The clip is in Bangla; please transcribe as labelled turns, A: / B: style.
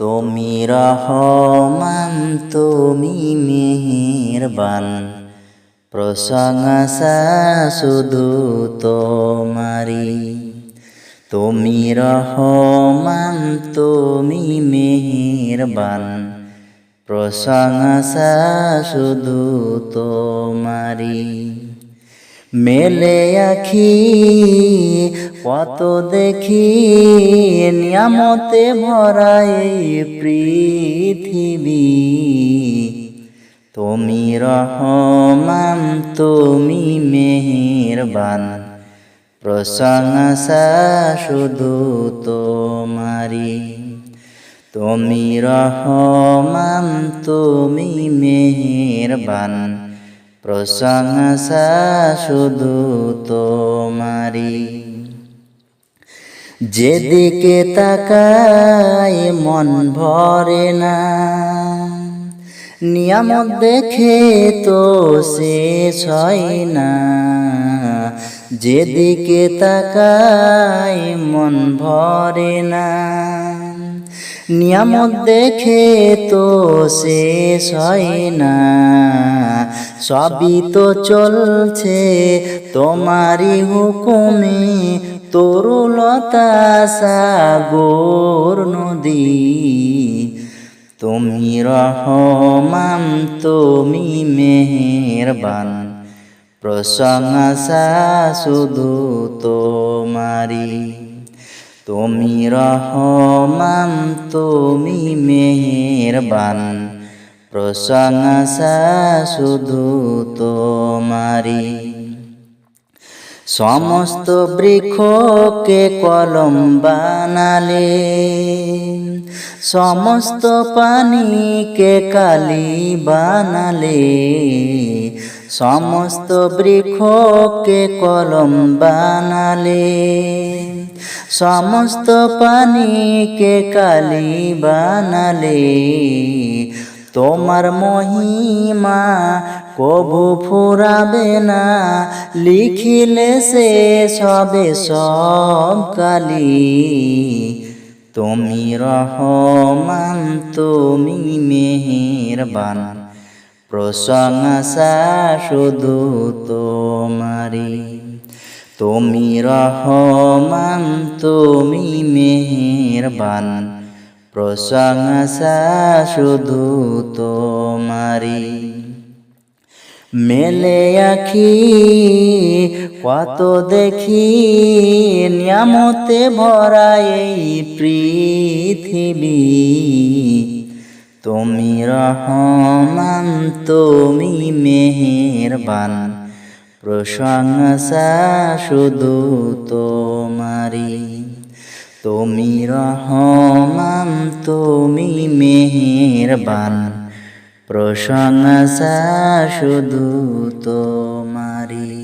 A: তুমি রহমান তুমি মেহেরবান। প্রশংসা শুধু তোমারি তুমি রহমান তুমি মেহেরবান। প্রশংসা শুধু তোমারি মেলে আখি, কত দেখি নিয়ামতে ভরা এই পৃথিবী। তুমি রহমান, তুমি মেহেরবান, প্রশংসা শুধু তোমারি তুমি রহমান, তুমি মেহেরবান প্রশংসা শুধু তোমারি যেদিকে তাকাই মন ভরে না, নিয়ামত দেখে তো শেষ হয় না। যেদিকে তাকাই মন ভরে না নিয়ামত দেখে তো শেষ হয় না। সবই তো চলছে তোমারই হুকুমে তরুলতা সাগর নদী। তুমি রহমান তুমি মেহেরবান। প্রশংসা শুধু তোমারি তুমি রহমান, তুমি মেহেরবান। প্রশংসা শুধু তোমারি সমস্ত বৃক্ষকে কলম বানালে। সমস্ত পানিকে কালি বানালে। সমস্ত বৃক্ষকে কলম বানালে, সমস্ত পানিকে কালি বানালে, তোমার মহিমা কবু ফুরাবে না, লিখিলে সে সবে সব কালি। তুমি রহমান, তুমি মেহেরবান। প্রশংসা শুধু তোমারি তুমি রহমান, তুমি মেহেরবান। প্রশংসা শুধু তোমারি মেলে আখি, কত দেখি, নিয়ামতে ভরা এই পৃথিবী। তুমি রহমান তুমি মেহেরবান। প্রশংসা শুধু তোমারি তুমি রহমান তুমি মেহেরবান। প্রশংসা শুধু তোমারি